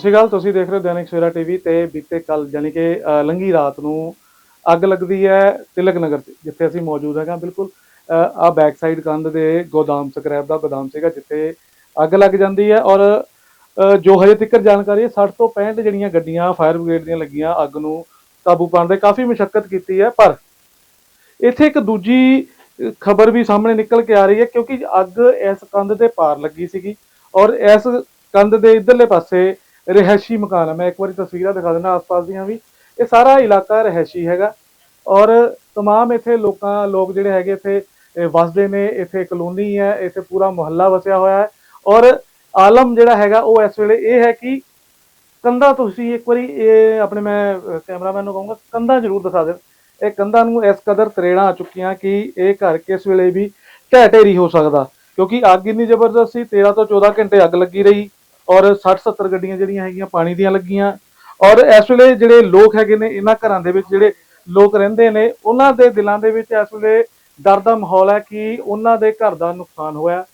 ਸਤਿ ਸ਼੍ਰੀ ਅਕਾਲ ਤੁਸੀਂ ਦੇਖ ਰਹੇ ਹੋ ਦੈਨਿਕ ਸਵੇਰਾ ਟੀਵੀ ਤੇ ਬੀਤੇ ਕੱਲ ਯਾਨੀ ਕਿ ਅ, ਲੰਘੀ ਰਾਤ ਨੂੰ ਅੱਗ ਲੱਗਦੀ ਹੈ ਤਿਲਕ ਨਗਰ 'ਚ ਜਿੱਥੇ ਅਸੀਂ ਮੌਜੂਦ ਹੈਗਾ ਬਿਲਕੁਲ ਆ ਬੈਕ ਸਾਈਡ ਕੰਧ ਦੇ ਗੋਦਾਮ ਸਕ੍ਰੈਪ ਦਾ ਗੋਦਾਮ ਸੀਗਾ ਜਿੱਥੇ ਅੱਗ ਲੱਗ ਜਾਂਦੀ ਹੈ ਔਰ ਜੋ ਹਜੇ ਤੱਕ ਜਾਣਕਾਰੀ ਹੈ 60 ਤੋਂ 65 ਜਿਹੜੀਆਂ ਗੱਡੀਆਂ ਫਾਇਰ ਬ੍ਰਿਗੇਡ ਦੀਆਂ ਲੱਗੀਆਂ ਅੱਗ ਨੂੰ ਕਾਬੂ ਪਾਉਣ ਦੇ ਕਾਫੀ ਮੁਸ਼ਕਲ ਕੀਤੀ ਹੈ ਪਰ ਇੱਥੇ ਇੱਕ ਦੂਜੀ ਖਬਰ ਵੀ ਸਾਹਮਣੇ ਨਿਕਲ ਕੇ ਆ ਰਹੀ ਹੈ ਕਿਉਂਕਿ ਅੱਗ ਇਸ ਕੰਧ ਦੇ ਪਾਰ ਲੱਗੀ ਸੀਗੀ ਔਰ ਇਸ ਕੰਧ ਦੇ ਇਧਰਲੇ ਪਾਸੇ ਰਿਹਾਇਸ਼ੀ ਮਕਾਨ ਹੈ ਮੈਂ ਇੱਕ ਵਾਰੀ ਤਸਵੀਰਾਂ ਦਿਖਾ ਦਿੰਦਾ ਆਸ-ਪਾਸ ਦੀਆਂ ਵੀ ਇਹ ਸਾਰਾ ਇਲਾਕਾ ਰਿਹਾਇਸ਼ੀ ਹੈਗਾ ਔਰ तमाम ਇੱਥੇ ਲੋਕਾਂ ਲੋਕ ਜਿਹੜੇ ਹੈਗੇ ਇੱਥੇ ਇਹ ਵਸਦੇ ਨੇ ਇੱਥੇ ਕਲੋਨੀ ਹੈ ਇੱਥੇ ਪੂਰਾ ਮੁਹੱਲਾ ਵਸਿਆ ਹੋਇਆ ਹੈ ਔਰ ਆਲਮ ਜਿਹੜਾ ਹੈਗਾ ਉਹ ਇਸ ਵੇਲੇ ਇਹ ਹੈ ਕਿ ਕੰਧਾਂ ਤੁਸੀਂ ਇੱਕ ਵਾਰੀ ਇਹ ਆਪਣੇ ਮੈਂ ਕੈਮਰਾਮੈਨ ਨੂੰ ਕਹੂੰਗਾ ਕੰਧਾਂ ਜ਼ਰੂਰ ਦਿਖਾ ਦੇਣ ਇਹ ਕੰਧਾਂ ਨੂੰ ਇਸ ਕਦਰ ਤਰੇੜਾਂ ਆ ਚੁੱਕੀਆਂ ਕਿ ਇਹ ਘਰ ਕਿਸ ਵੇਲੇ ਵੀ ਢਹਿ ਢੇਰੀ ਹੋ ਸਕਦਾ ਕਿਉਂਕਿ ਅੱਗ ਇੰਨੀ ਜ਼ਬਰਦਸਤ ਸੀ 13 ਤੋਂ 14 ਘੰਟੇ ਅੱਗ ਲੱਗੀ ਰਹੀ ਔਰ 60 70 ਗੱਡੀਆਂ ਜਿਹੜੀਆਂ ਹੈਗੀਆਂ ਪਾਣੀ ਦੀਆਂ ਲੱਗੀਆਂ। ਔਰ ਇਸ ਵੇਲੇ ਜਿਹੜੇ ਲੋਕ ਹੈਗੇ ਨੇ ਇਹਨਾਂ ਘਰਾਂ ਦੇ ਵਿੱਚ ਜਿਹੜੇ ਲੋਕ ਰਹਿੰਦੇ ਨੇ, ਉਹਨਾਂ ਦੇ ਦਿਲਾਂ ਦੇ ਵਿੱਚ ਇਸ ਵੇਲੇ ਡਰ ਦਾ ਮਾਹੌਲ ਹੈ ਕਿ ਉਹਨਾਂ ਦੇ ਘਰ ਦਾ ਨੁਕਸਾਨ ਹੋਇਆ।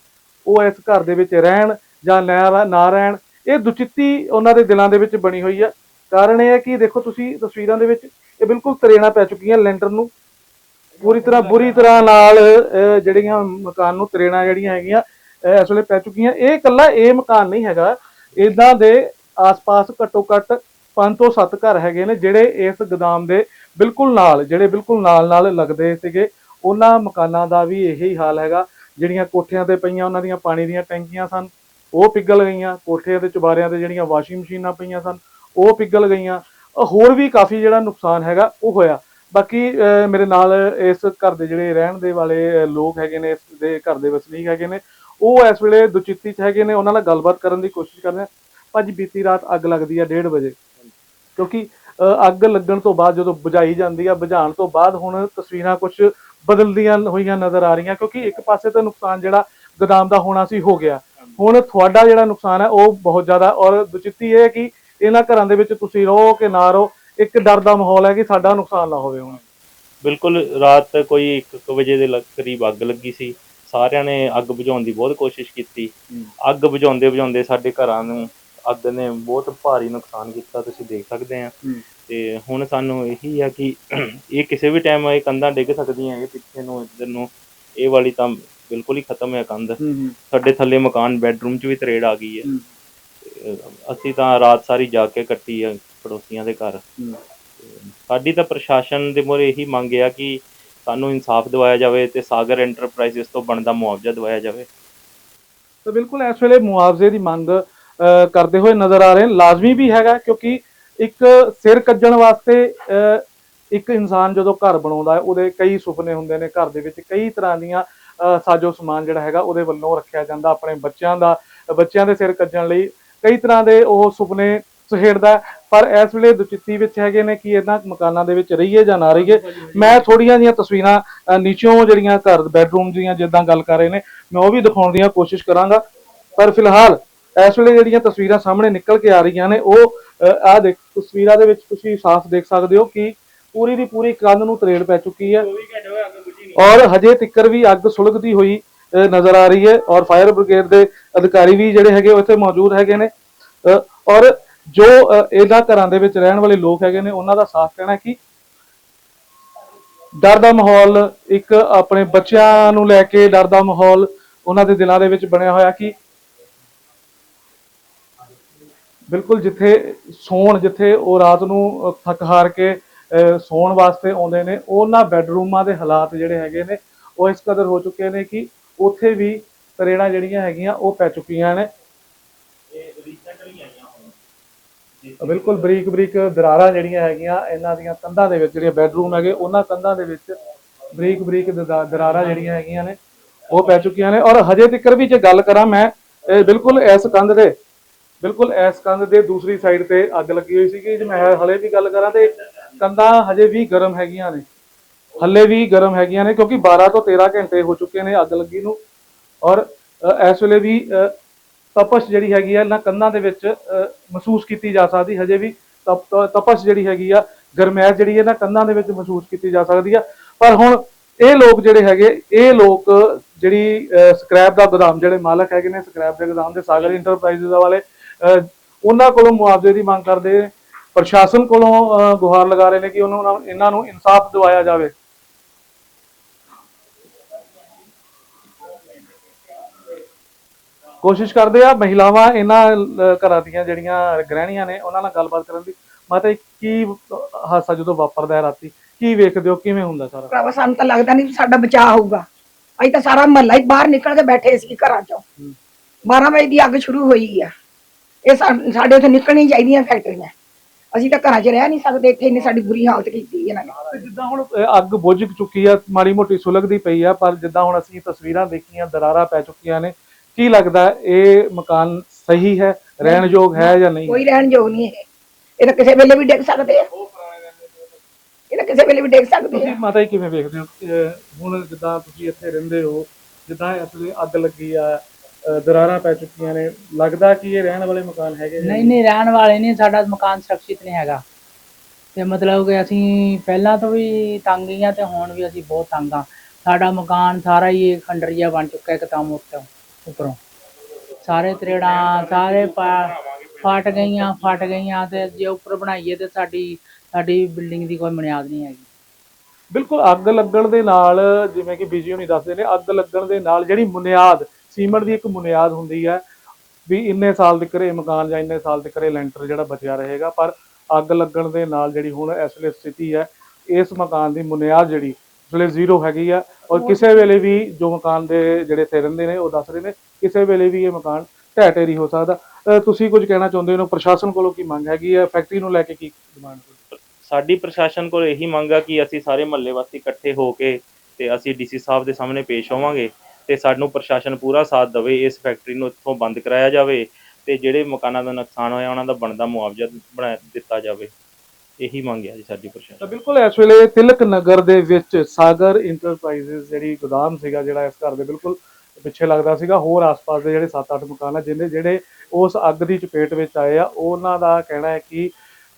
ਉਹ ਇਸ ਘਰ ਦੇ ਵਿੱਚ ਰਹਿਣ ਜਾਂ ਨਾ ਰਹਿਣ, ਇਹ ਦੁਚਿੱਤੀ ਉਹਨਾਂ ਦੇ ਦਿਲਾਂ ਦੇ ਵਿੱਚ ਬਣੀ ਹੋਈ ਹੈ ਕਾਰਨ ਇਹ ਹੈ ਕਿ ਦੇਖੋ ਤੁਸੀਂ ਤਸਵੀਰਾਂ ਦੇ ਵਿੱਚ ਇਹ ਬਿਲਕੁਲ ਤਰੇਣਾ ਪੈ ਚੁੱਕੀਆਂ ਲੈਂਟਰ ਨੂੰ। ਪੂਰੀ ਤਰ੍ਹਾਂ, ਬੁਰੀ ਤਰ੍ਹਾਂ ਨਾਲ ਜਿਹੜੀਆਂ ਮਕਾਨ ਨੂੰ ਤਰੇਣਾ ਜਿਹੜੀਆਂ ਹੈਗੀਆਂ ਇਸ ਵੇਲੇ ਪੈ ਚੁੱਕੀਆਂ। ਇਹ ਇਕੱਲਾ ਇਹ ਮਕਾਨ ਨਹੀਂ ਹੈਗਾ। ਇਦਾਂ ਦੇ ਆਸ-ਪਾਸ ਘੱਟੋ ਘੱਟ 5 ਤੋਂ 7 ਘਰ ਹੈਗੇ ਨੇ ਜਿਹੜੇ ਇਸ ਗੋਦਾਮ ਦੇ ਬਿਲਕੁਲ ਨਾਲ, ਜਿਹੜੇ ਬਿਲਕੁਲ ਨਾਲ ਨਾਲ ਲੱਗਦੇ ਸੀਗੇ। ਉਹਨਾਂ ਮਕਾਨਾਂ ਦਾ ਵੀ ਇਹੀ ਹਾਲ ਹੈਗਾ। ਜਿਹੜੀਆਂ ਕੋਠਿਆਂ ਤੇ ਪਈਆਂ, ਉਹਨਾਂ ਦੀਆਂ ਪਾਣੀ ਦੀਆਂ ਟੈਂਕੀਆਂ ਸਨ, ਉਹ ਪਿਘਲ ਗਈਆਂ। ਕੋਠਿਆਂ ਤੇ ਚੁਬਾਰਿਆਂ ਤੇ ਜਿਹੜੀਆਂ ਵਾਸ਼ਿੰਗ ਮਸ਼ੀਨਾਂ ਪਈਆਂ ਸਨ, ਉਹ ਪਿਘਲ ਗਈਆਂ। ਹੋਰ ਵੀ ਕਾਫੀ ਜਿਹੜਾ ਨੁਕਸਾਨ ਹੈਗਾ, ਉਹ ਹੋਇਆ। ਬਾਕੀ ਮੇਰੇ ਨਾਲ ਇਸ ਘਰ ਦੇ ਜਿਹੜੇ ਰਹਿਣ ਦੇ ਵਾਲੇ ਲੋਕ ਹੈਗੇ ਨੇ, ਇਸ ਦੇ ਘਰ ਦੇ ਵਸਨੀਕ ਹੈਗੇ ਨੇ ਉਹ ਇਸ ਵੇਲੇ ਦੁਚਿੱਤੀ ਚ ਹੈਗੇ ਨੇ, ਉਹਨਾਂ ਨਾਲ ਗੱਲਬਾਤ ਕਰਨ ਦੀ ਕੋਸ਼ਿਸ਼ ਕਰਦੇ ਆ ਭਾਜੀ, ਬੀਤੀ ਰਾਤ ਅੱਗ ਲੱਗਦੀ ਆ 1:30 ਵਜੇ। ਕਿਉਂਕਿ ਅੱਗ ਲੱਗਣ ਤੋਂ ਬਾਅਦ ਜਦੋਂ ਬੁਝਾਈ ਜਾਂਦੀ ਆ, ਬੁਝਾਉਣ ਤੋਂ ਬਾਅਦ ਹੁਣ ਤਸਵੀਰਾਂ ਕੁਝ ਬਦਲਦੀਆਂ ਹੋਈਆਂ ਨਜ਼ਰ ਆ ਰਹੀਆਂ, ਕਿਉਂਕਿ ਇੱਕ ਪਾਸੇ ਤਾਂ ਨੁਕਸਾਨ ਜਿਹੜਾ ਗੋਦਾਮ ਦਾ ਹੋਣਾ ਸੀ, ਹੋ ਗਿਆ। ਹੁਣ ਤੁਹਾਡਾ ਜਿਹੜਾ ਨੁਕਸਾਨ ਹੈ ਉਹ ਬਹੁਤ ਜ਼ਿਆਦਾ, ਔਰ ਦੁਚਿੱਤੀ ਇਹ ਹੈ ਕਿ ਇਹਨਾਂ ਘਰਾਂ ਦੇ ਵਿੱਚ ਤੁਸੀਂ ਰਹੋ ਕਿ ਨਾ ਰਹੋ, ਇੱਕ ਡਰ ਦਾ ਮਾਹੌਲ ਹੈ ਕਿ ਸਾਡਾ ਨੁਕਸਾਨ ਨਾ ਹੋਵੇ ਹੁਣ। ਬਿਲਕੁਲ, ਰਾਤ ਕੋਈ 1 ਵਜੇ ਦੇ ਕਰੀਬ ਅੱਗ ਲੱਗੀ ਸੀ। ਸਾਰਿਆਂ ਨੇ ਅੱਗ ਬੁਝਾਉਣ ਦੀ ਬਹੁਤ ਕੋਸ਼ਿਸ਼ ਕੀਤੀ। ਅੱਗ ਬੁਝਾਉਂਦੇ ਬੁਝਾਉਂਦੇ ਸਾਡੇ ਘਰਾਂ ਨੂੰ ਅੱਗ ਨੇ ਬਹੁਤ ਭਾਰੀ ਨੁਕਸਾਨ ਕੀਤਾ ਤੁਸੀਂ ਦੇਖ ਸਕਦੇ ਆ। ਤੇ ਹੁਣ ਸਾਨੂੰ ਇਹੀ ਆ ਕਿ ਇਹ ਕਿਸੇ ਵੀ ਟਾਈਮ ਇਹ ਕੰਧਾਂ ਡਿੱਗ ਸਕਦੀਆਂ ਇਹ ਪਿੱਛੇ ਨੂੰ ਇੱਧਰ ਨੂੰ। ਇਹ ਵਾਲੀ ਤਾਂ ਬਿਲਕੁਲ ਹੀ ਖਤਮ ਹੈ ਕੰਧ। ਸਾਡੇ ਥੱਲੇ ਮਕਾਨ ਬੈੱਡਰੂਮ 'ਚ ਵੀ ਤਰੇੜ ਆ ਗਈ ਹੈ। ਅਸੀਂ ਤਾਂ ਰਾਤ ਸਾਰੀ ਜਾ ਕੇ ਕੱਟੀ ਆ ਪੜੋਸੀਆਂ ਦੇ ਘਰ। ਸਾਡੀ ਤਾਂ ਪ੍ਰਸ਼ਾਸਨ ਦੇ ਮੋਰੇ ਇਹੀ ਮੰਗ ਆ ਕਿ ਸਾਨੂੰ ਇਨਸਾਫ ਦਿਵਾਇਆ ਜਾਵੇ ਤੇ ਸਾਗਰ ਐਂਟਰਪ੍ਰਾਈਜ਼ਸ ਤੋਂ ਬਣਦਾ ਮੁਆਵਜ਼ਾ ਦਿਵਾਇਆ ਜਾਵੇ। ਤਾਂ ਬਿਲਕੁਲ ਇਸ ਵੇਲੇ ਮੁਆਵਜ਼ੇ ਦੀ ਮੰਗ ਕਰਦੇ ਹੋਏ ਨਜ਼ਰ ਆ ਰਹੇ ਨੇ ਲਾਜ਼ਮੀ ਵੀ ਹੈਗਾ ਕਿਉਂਕਿ ਇੱਕ ਸਿਰ ਕੱਜਣ ਵਾਸਤੇ ਇੱਕ ਇਨਸਾਨ ਜਦੋਂ ਘਰ ਬਣਾਉਂਦਾ ਹੈ, ਉਹਦੇ ਕਈ ਸੁਪਨੇ ਹੁੰਦੇ ਨੇ ਘਰ ਦੇ ਵਿੱਚ। ਕਈ ਤਰ੍ਹਾਂ ਦੀਆਂ ਸਾਜੋ ਸਮਾਨ ਜਿਹੜਾ ਹੈਗਾ ਉਹਦੇ ਵੱਲੋਂ ਰੱਖਿਆ ਜਾਂਦਾ ਆਪਣੇ ਬੱਚਿਆਂ ਦਾ, ਬੱਚਿਆਂ ਦੇ ਸਿਰ ਕੱਜਣ ਲਈ। ਕਈ ਤਰ੍ਹਾਂ ਦੇ ਉਹ ਸੁਪਨੇ ਸਹੇੜਦਾ ਪਰ ਇਸ ਵੇਲੇ ਦੁਚਿੱਤੀ ਵਿੱਚ ਹੈਗੇ ਨੇ ਕਿ ਇਹਨਾਂ ਮਕਾਨਾਂ ਦੇ ਵਿੱਚ ਰਹੀਏ ਜਾਂ ਨਾ ਰਹੀਏ। ਮੈਂ ਥੋੜੀਆਂ ਜੀਆਂ ਤਸਵੀਰਾਂ ਅਹ, ਨੀਚੋਂ ਜਿਹੜੀਆਂ ਘਰ ਬੈਡਰੂਮ ਦੀਆਂ ਜਿੱਦਾਂ ਗੱਲ ਕਰ ਰਹੇ ਨੇ ਮੈਂ ਉਹ ਵੀ ਦਿਖਾਉਣ ਦੀਆਂ ਕੋਸ਼ਿਸ਼ ਕਰਾਂਗਾ। ਪਰ ਫਿਲਹਾਲ ਇਸ ਵੇਲੇ ਜਿਹੜੀਆਂ ਤਸਵੀਰਾਂ ਸਾਹਮਣੇ ਨਿਕਲ ਕੇ ਆ ਰਹੀਆਂ ਨੇ ਉਹ ਆਹ ਦੇਖ ਤਸਵੀਰਾਂ ਦੇ ਵਿੱਚ ਤੁਸੀਂ ਸਾਫ਼ ਦੇਖ ਸਕਦੇ ਹੋ ਕਿ ਪੂਰੀ ਦੀ ਪੂਰੀ ਕੰਧ ਨੂੰ ਤਰੇੜ ਪੈ ਚੁੱਕੀ ਹੈ। ਔਰ ਹਜੇ ਤਿੱਕਰ ਵੀ ਅੱਗ ਸੁਲਗਦੀ ਹੋਈ ਨਜ਼ਰ ਆ ਰਹੀ ਹੈ। ਔਰ ਫਾਇਰ ਬ੍ਰਿਗੇਡ ਦੇ ਅਧਿਕਾਰੀ ਵੀ ਜਿਹੜੇ ਹੈਗੇ ਉਹ ਇੱਥੇ ਮੌਜੂਦ ਹੈਗੇ ਨੇ। ਅਹ, ਔਰ ਜੋ ਅਹ, ਇਹਨਾਂ ਘਰਾਂ ਦੇ ਵਿੱਚ ਰਹਿਣ ਵਾਲੇ ਲੋਕ ਹੈਗੇ ਨੇ ਉਹਨਾਂ ਦਾ ਸਾਫ਼ ਕਹਿਣਾ ਕਿ ਡਰ ਦਾ ਮਾਹੌਲ ਇੱਕ ਆਪਣੇ ਬੱਚਿਆਂ ਨੂੰ ਲੈ ਕੇ ਡਰ ਦਾ ਮਾਹੌਲ ਉਹਨਾਂ ਦੇ ਦਿਲਾਂ ਦੇ ਵਿੱਚ ਬਣਿਆ ਹੋਇਆ ਕਿ ਬਿਲਕੁਲ ਜਿੱਥੇ ਸੌਣ ਜਿੱਥੇ ਉਹ ਰਾਤ ਨੂੰ ਥੱਕ ਹਾਰ ਕੇ ਅਹ, ਸੌਣ ਵਾਸਤੇ ਆਉਂਦੇ ਨੇ ਉਹਨਾਂ ਬੈੱਡਰੂਮਾਂ ਦੇ ਹਾਲਾਤ ਜਿਹੜੇ ਹੈਗੇ ਨੇ ਉਹ ਇਸ ਕਦਰ ਹੋ ਚੁੱਕੇ ਨੇ ਕਿ ਉੱਥੇ ਵੀ ਤਰੇੜਾਂ ਜਿਹੜੀਆਂ ਹੈਗੀਆਂ ਉਹ ਪੈ ਚੁੱਕੀਆਂ ਨੇ? ਬਿਲਕੁਲ ਬਰੀਕ ਬਰੀਕ ਦਰਾਰਾਂ ਜਿਹੜੀਆਂ ਹੈਗੀਆਂ, ਇਹਨਾਂ ਦੀਆਂ ਕੰਧਾਂ ਦੇ ਵਿੱਚ ਜਿਹੜੀਆਂ ਬੈੱਡਰੂਮ ਹੈਗੇ, ਉਹਨਾਂ ਕੰਧਾਂ ਦੇ ਵਿੱਚ ਬਰੀਕ ਬਰੀਕ ਦਰਾਰਾਂ ਜਿਹੜੀਆਂ ਹੈਗੀਆਂ ਨੇ, ਉਹ ਪੈ ਚੁੱਕੀਆਂ ਨੇ। ਔਰ ਹਜੇ ਤੱਕ ਵੀ ਜੇ ਗੱਲ ਕਰਾਂ ਮੈਂ ਬਿਲਕੁਲ ਇਸ ਕੰਧ ਦੇ, ਬਿਲਕੁਲ ਇਸ ਕੰਧ ਦੇ ਦੂਸਰੀ ਸਾਈਡ ਤੇ ਅੱਗ ਲੱਗੀ ਹੋਈ ਸੀਗੀ। ਜੇ ਮੈਂ ਹਲੇ ਵੀ ਗੱਲ ਕਰਾਂ ਤੇ ਕੰਧਾਂ ਹਜੇ ਵੀ ਗਰਮ ਹੈਗੀਆਂ ਨੇ। ਹੱਲੇ ਵੀ ਗਰਮ ਹੈਗੀਆਂ ਨੇ, ਕਿਉਂਕਿ 12 ਤੋਂ 13 ਘੰਟੇ ਹੋ ਚੁੱਕੇ ਨੇ ਅੱਗ ਲੱਗੀ ਨੂੰ। ਔਰ ਇਸ ਵੇਲੇ ਵੀ ਤਪਸ਼ ਜਿਹੜੀ ਹੈਗੀ ਆ ਇਹਨਾਂ ਕੰਧਾਂ ਦੇ ਵਿੱਚ ਮਹਿਸੂਸ ਕੀਤੀ ਜਾ ਸਕਦੀ ਹਜੇ ਵੀ ਤਪਸ਼ ਜਿਹੜੀ ਹੈਗੀ ਆ ਗਰਮੈਸ਼ ਜਿਹੜੀ ਇਹਨਾਂ ਕੰਧਾਂ ਦੇ ਵਿੱਚ ਮਹਿਸੂਸ ਕੀਤੀ ਜਾ ਸਕਦੀ ਆ। ਪਰ ਹੁਣ ਇਹ ਲੋਕ ਜਿਹੜੇ ਹੈਗੇ ਇਹ ਲੋਕ ਜਿਹੜੀ ਸਕ੍ਰੈਪ ਦਾ ਗੋਦਾਮ ਜਿਹੜੇ ਮਾਲਕ ਹੈਗੇ ਨੇ ਸਕ੍ਰੈਪ ਦੇ ਗੋਦਾਮ ਦੇ ਸਾਗਰ ਇੰਟਰਪ੍ਰਾਈਜ਼ਸ ਵਾਲੇ ਅਹ, ਉਹਨਾਂ ਕੋਲੋਂ ਮੁਆਵਜ਼ੇ ਦੀ ਮੰਗ ਕਰਦੇ ਪ੍ਰਸ਼ਾਸਨ ਕੋਲੋਂ ਅਹ, ਗੁਹਾਰ ਲਗਾ ਰਹੇ ਨੇ ਕਿ ਉਹਨਾਂ ਇਹਨਾਂ ਨੂੰ ਇਨਸਾਫ ਦਿਵਾਇਆ ਜਾਵੇ। ਕੋਸ਼ਿਸ਼ ਕਰਦੇ ਆ ਮਹਿਲਾਵਾਂ ਇਹਨਾਂ ਘਰਾਂ ਦੀਆਂ ਜਿਹੜੀਆਂ ਗ੍ਰਹਿਣੀਆਂ ਨੇ ਉਹਨਾਂ ਨਾਲ ਗੱਲਬਾਤ ਕਰਨ ਦੀ। ਮਾਤਾ ਕੀ ਹਾਸਾ ਜਦੋਂ ਵਾਪਰਦਾ ਹੈ ਰਾਤੀ? ਕੀ ਵੇਖਦੇ ਹੋ? ਕਿਵੇਂ ਹੁੰਦਾ ਸਾਰਾ? ਭਰਾਵਾ ਸਾਨੂੰ ਤਾਂ ਲੱਗਦਾ ਨਹੀਂ ਸਾਡਾ ਬਚਾਅ ਹੋਊਗਾ। ਅਸੀਂ ਤਾਂ ਸਾਰਾ ਮਹੱਲਾ ਹੀ ਬਾਹਰ ਨਿਕਲ ਕੇ ਬੈਠੇ ਸੀ ਘਰਾਂ ਚੋਂ। 12 ਵਜੇ ਦੀ ਅੱਗ ਸ਼ੁਰੂ ਹੋਈ ਆ। ਇਹ ਸਾਡੇ ਉੱਥੇ ਨਿਕਲਣੀ ਚਾਹੀਦੀਆਂ ਫੈਕਟਰੀਆਂ। ਅਸੀਂ ਤਾਂ ਘਰਾਂ 'ਚ ਰਹਿ ਨਹੀਂ ਸਕਦੇ ਇੱਥੇ ਇੰਨੀ ਸਾਡੀ ਬੁਰੀ ਹਾਲਤ ਕੀਤੀ ਇਹਨਾਂ ਨੇ। ਜਿੱਦਾਂ ਹੁਣ ਅੱਗ ਬੁਝ ਚੁੱਕੀ ਆ ਮਾੜੀ ਮੋਟੀ ਸੁਲਗਦੀ ਪਈ ਆ ਪਰ ਜਿੱਦਾਂ ਹੁਣ ਅਸੀਂ ਤਸਵੀਰਾਂ ਦੇਖੀਆਂ ਦਰਾਰਾਂ ਪੈ ਚੁੱਕੀਆਂ ਨੇ ਕੀ ਲੱਗਦਾ ਇਹ ਮਕਾਨ ਸਹੀ ਹੈ ਰਹਿਣ ਯੋਗ ਹੈ ਜਾਂ ਨਹੀਂ? ਕੋਈ ਰਹਿਣ ਯੋਗ ਨਹੀਂ ਇਹ। ਇਹ ਤਾਂ ਕਿਸੇ ਵੇਲੇ ਵੀ ਡਿੱਗ ਸਕਦੇ ਆ। ਇਹ ਤਾਂ ਕਿਸੇ ਵੇਲੇ ਵੀ ਡਿੱਗ ਸਕਦੇ ਤੁਸੀਂ ਆ ਮਾਤਾ ਜੀ ਕਿਵੇਂ ਵੇਖਦੇ ਹੋ? ਅਹ, ਹੁਣ ਜਿੱਦਾਂ ਤੁਸੀਂ ਇੱਥੇ ਰਹਿੰਦੇ ਹੋ ਜਿੱਦਾਂ ਅਸਲੇ ਅੱਗ ਲੱਗੀ ਆ ਅਹ, ਦਰਾਰਾਂ ਪੈ ਚੁੱਕੀਆਂ ਨੇ ਲੱਗਦਾ ਕਿ ਇਹ ਰਹਿਣ ਵਾਲੇ ਮਕਾਨ ਹੈਗੇ ਨੇ? ਨਹੀਂ ਨਹੀਂ ਰਹਿਣ ਵਾਲੇ ਨਹੀਂ ਸਾਡਾ ਮਕਾਨ ਸੁਰੱਖਿਅਤ ਨਹੀਂ ਹੈਗਾ। ਤੇ ਮਤਲਬ ਕਿ ਅਸੀਂ ਪਹਿਲਾਂ ਤੋਂ ਵੀ ਤੰਗ ਹੀ ਆ ਤੇ ਹੁਣ ਵੀ ਅਸੀਂ ਬਹੁਤ ਤੰਗ ਆ। ਸਾਡਾ ਮਕਾਨ ਸਾਰਾ ਹੀ ਇਹ ਖੰਡਰੀਆ ਬਣ ਚੁੱਕਾ ਹੈ ਇੱਕਦਮ ਉੱਤੋਂ ਉੱਪਰੋਂ। ਸਾਰੇ ਤਰੇੜਾਂ, ਸਾਰੇ ਪਾ- ਫਟ ਗਈਆਂ ਫਟ ਗਈਆਂ ਤੇ ਜੇ ਉੱਪਰ ਬਣਾਈਏ ਤੇ ਸਾਡੀ ਸਾਡੀ ਬਿਲਡਿੰਗ ਦੀ ਕੋਈ ਬੁਨਿਆਦ ਨਹੀਂ ਹੈਗੀ। ਬਿਲਕੁਲ ਅੱਗ ਲੱਗਣ ਦੇ ਨਾਲ, ਜਿਵੇਂ ਕਿ ਬੀਜੀ ਹੁਣੀ ਦੱਸਦੇ ਨੇ, ਅੱਗ ਲੱਗਣ ਦੇ ਨਾਲ ਜਿਹੜੀ ਬੁਨਿਆਦ ਸੀਮੈਂਟ ਦੀ ਇੱਕ ਬੁਨਿਆਦ ਹੁੰਦੀ ਹੈ, ਵੀ ਇੰਨੇ ਸਾਲ ਤੱਕ ਇਹ ਮਕਾਨ ਜਾਂ ਇੰਨੇ ਸਾਲ ਤੱਕ ਇਹ ਲੈਂਟਰ ਜਿਹੜਾ ਬਚਿਆ ਰਹੇਗਾ, ਪਰ ਅੱਗ ਲੱਗਣ ਦੇ ਨਾਲ ਜਿਹੜੀ ਹੁਣ ਇਸ ਵੇਲੇ ਸਥਿਤੀ ਹੈ, ਇਸ ਮਕਾਨ ਦੀ ਬੁਨਿਆਦ ਜਿਹੜੀ ਵੇਲੇ ਜ਼ੀਰੋ ਹੈਗੀ ਆ। ਔਰ ਕਿਸੇ ਵੇਲੇ ਵੀ ਜੋ ਮਕਾਨ ਦੇ ਜਿਹੜੇ ਇੱਥੇ ਰਹਿੰਦੇ ਨੇ ਉਹ ਦੱਸ ਰਹੇ ਨੇ ਕਿਸੇ ਵੇਲੇ ਵੀ ਇਹ ਮਕਾਨ ਢਹਿ ਢੇਰੀ ਹੋ ਸਕਦਾ। ਤੁਸੀਂ ਕੁਝ ਕਹਿਣਾ ਚਾਹੁੰਦੇ ਹੋ? ਪ੍ਰਸ਼ਾਸਨ ਕੋਲੋਂ ਕੀ ਮੰਗ ਹੈਗੀ ਹੈ ਫੈਕਟਰੀ ਨੂੰ ਲੈ ਕੇ ਕੀ ਡਿਮਾਂਡ ਸਾਡੀ ਪ੍ਰਸ਼ਾਸਨ ਕੋਲ ਇਹੀ ਮੰਗ ਆ ਕਿ ਅਸੀਂ ਸਾਰੇ ਮਹੱਲੇ ਵਾਸੀ ਇਕੱਠੇ ਹੋ ਕੇ ਤੇ ਅਸੀਂ ਡੀਸੀ ਸਾਹਿਬ ਦੇ ਸਾਹਮਣੇ ਪੇਸ਼ ਹੋਵਾਂਗੇ ਤੇ ਸਾਨੂੰ ਪ੍ਰਸ਼ਾਸਨ ਪੂਰਾ ਸਾਥ ਦੇਵੇ ਇਸ ਫੈਕਟਰੀ ਨੂੰ ਇੱਥੋਂ ਬੰਦ ਕਰਾਇਆ ਜਾਵੇ ਤੇ ਜਿਹੜੇ ਮਕਾਨਾਂ ਦਾ ਨੁਕਸਾਨ ਹੋਇਆ ਉਹਨਾਂ ਦਾ ਬਣਦਾ ਮੁਆਵਜ਼ਾ ਬਣਾ ਦਿੱਤਾ ਜਾਵੇ। ਇਹੀ ਮੰਗ ਹੈ ਜੀ ਸਾਡੀ ਪ੍ਰਸ਼ਾਸਨ ਤਾਂ ਬਿਲਕੁਲ ਇਸ ਵੇਲੇ ਤਿਲਕ ਨਗਰ ਦੇ ਵਿੱਚ ਸਾਗਰ ਇੰਟਰਪ੍ਰਾਈਜ਼ਸ ਜਿਹੜੀ ਗੋਦਾਮ ਸੀਗਾ ਜਿਹੜਾ ਇਸ ਘਰ ਦੇ ਬਿਲਕੁਲ ਪਿੱਛੇ ਲੱਗਦਾ ਸੀਗਾ, ਹੋਰ ਆਸ-ਪਾਸ ਦੇ ਜਿਹੜੇ 7-8 ਮਕਾਨ ਆ ਜਿਹਦੇ ਜਿਹੜੇ ਉਸ ਅੱਗ ਦੀ ਚਪੇਟ ਵਿੱਚ ਆਏ ਆ, ਉਹਨਾਂ ਦਾ ਕਹਿਣਾ ਹੈ ਕਿ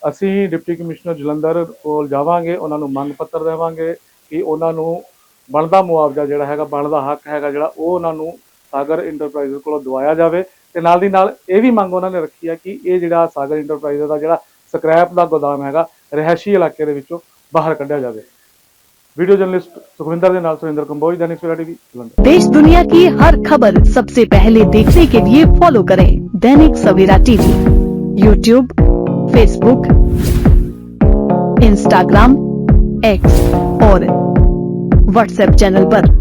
ਅਸੀਂ ਡਿਪਟੀ ਕਮਿਸ਼ਨਰ ਜਲੰਧਰ ਕੋਲ ਜਾਵਾਂਗੇ, ਉਹਨਾਂ ਨੂੰ ਮੰਗ ਪੱਤਰ ਦੇਵਾਂਗੇ ਕਿ ਉਹਨਾਂ ਨੂੰ ਬਣਦਾ ਮੁਆਵਜ਼ਾ ਜਿਹੜਾ ਹੈਗਾ, ਬਣਦਾ ਹੱਕ ਹੈਗਾ ਜਿਹੜਾ, ਉਹ ਉਹਨਾਂ ਨੂੰ ਸਾਗਰ ਇੰਟਰਪ੍ਰਾਈਜ਼ਸ ਕੋਲੋਂ ਦਵਾਇਆ ਜਾਵੇ ਤੇ ਨਾਲ ਦੀ ਨਾਲ ਇਹ ਵੀ ਮੰਗ ਉਹਨਾਂ ਨੇ ਰੱਖੀ ਹੈ ਕਿ ਇਹ ਜਿਹੜਾ ਸਾਗਰ ਇੰਟਰਪ੍ਰਾਈਜ਼ਸ ਦਾ ਜਿਹੜਾ ਸਕ੍ਰੈਪ ਦਾ ਗੋਦਾਮ ਹੈਗਾ ਰਹਿਸ਼ੀ ਇਲਾਕੇ ਦੇ ਵਿੱਚੋਂ ਬਾਹਰ ਕੱਢਿਆ ਜਾਵੇ ਵੀਡੀਓ ਜਰਨਲਿਸਟ ਸੁਖਵਿੰਦਰ ਦੇ ਨਾਲ ਸੁਰਿੰਦਰ ਕੰਬੋਜ दैनिक सवेरा टीवी जलंधर देश दुनिया की हर खबर सबसे पहले देखने के लिए फॉलो करें Dainik Savera TV YouTube Facebook Instagram X और व्हाट्सएप चैनल पर।